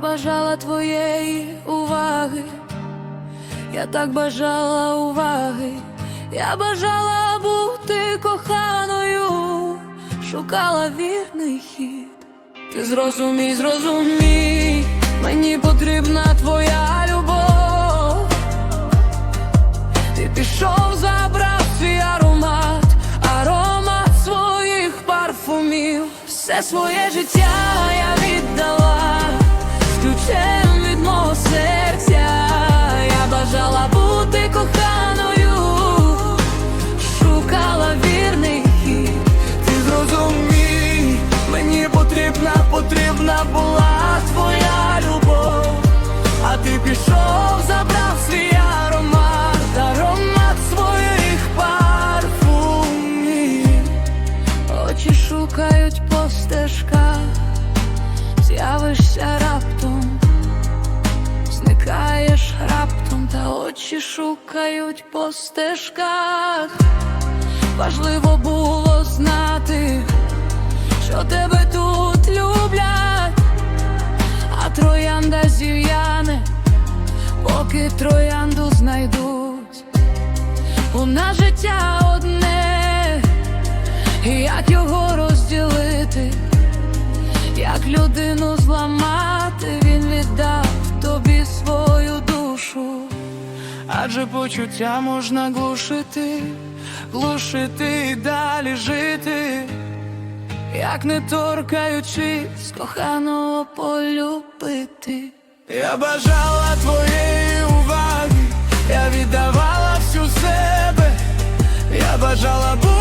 бажала твоєї уваги, я так бажала уваги, я бажала бути коханою, шукала вірний хід. Ти зрозумій, зрозумій, мені потрібна твоя любов. Ти пішов, забрав свій аромат, аромат своїх парфумів. Все своє життя я віддала шукають по стежках, з'явишся раптом, зникаєш раптом, та очі шукають по стежках. Важливо було знати, що тебе тут люблять, а троянда зів'яне, поки троянду знайдуть. У нас життя людину зламати, він віддав тобі свою душу. Адже почуття можна глушити, глушити і далі жити, як не торкаючись, коханого полюбити. Я бажала твоєї уваги, я віддавала всю себе, я бажала бути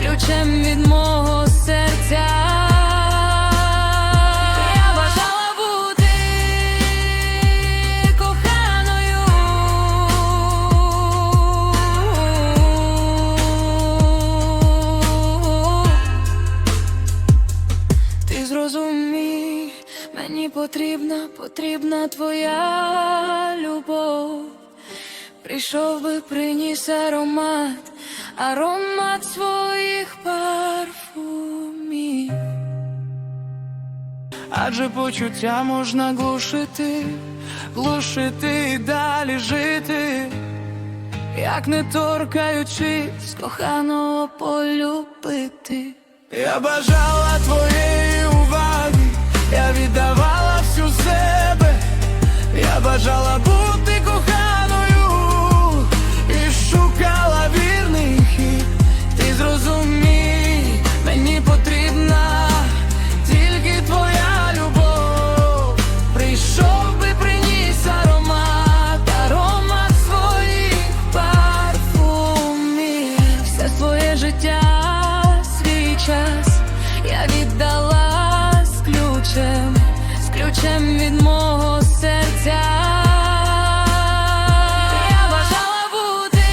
ключем від мого серця. Я бажала бути коханою. Ти зрозумій, мені потрібна, потрібна твоя любов. Прийшов би, приніс аромат, аромат своїх парфумів. Адже почуття можна глушити, глушити і далі жити, як не торкаючись, коханого полюбити. Я бажала твоєї уваги, я віддавала час я віддала з ключем, з ключем від мого серця. Я бажала бути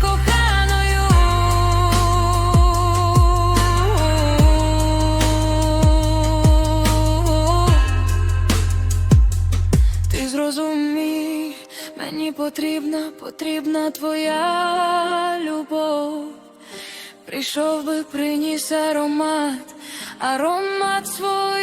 коханою. Ти зрозумій, мені потрібна, потрібна твоя любов. Прийшов би, приніс аромат, аромат свого.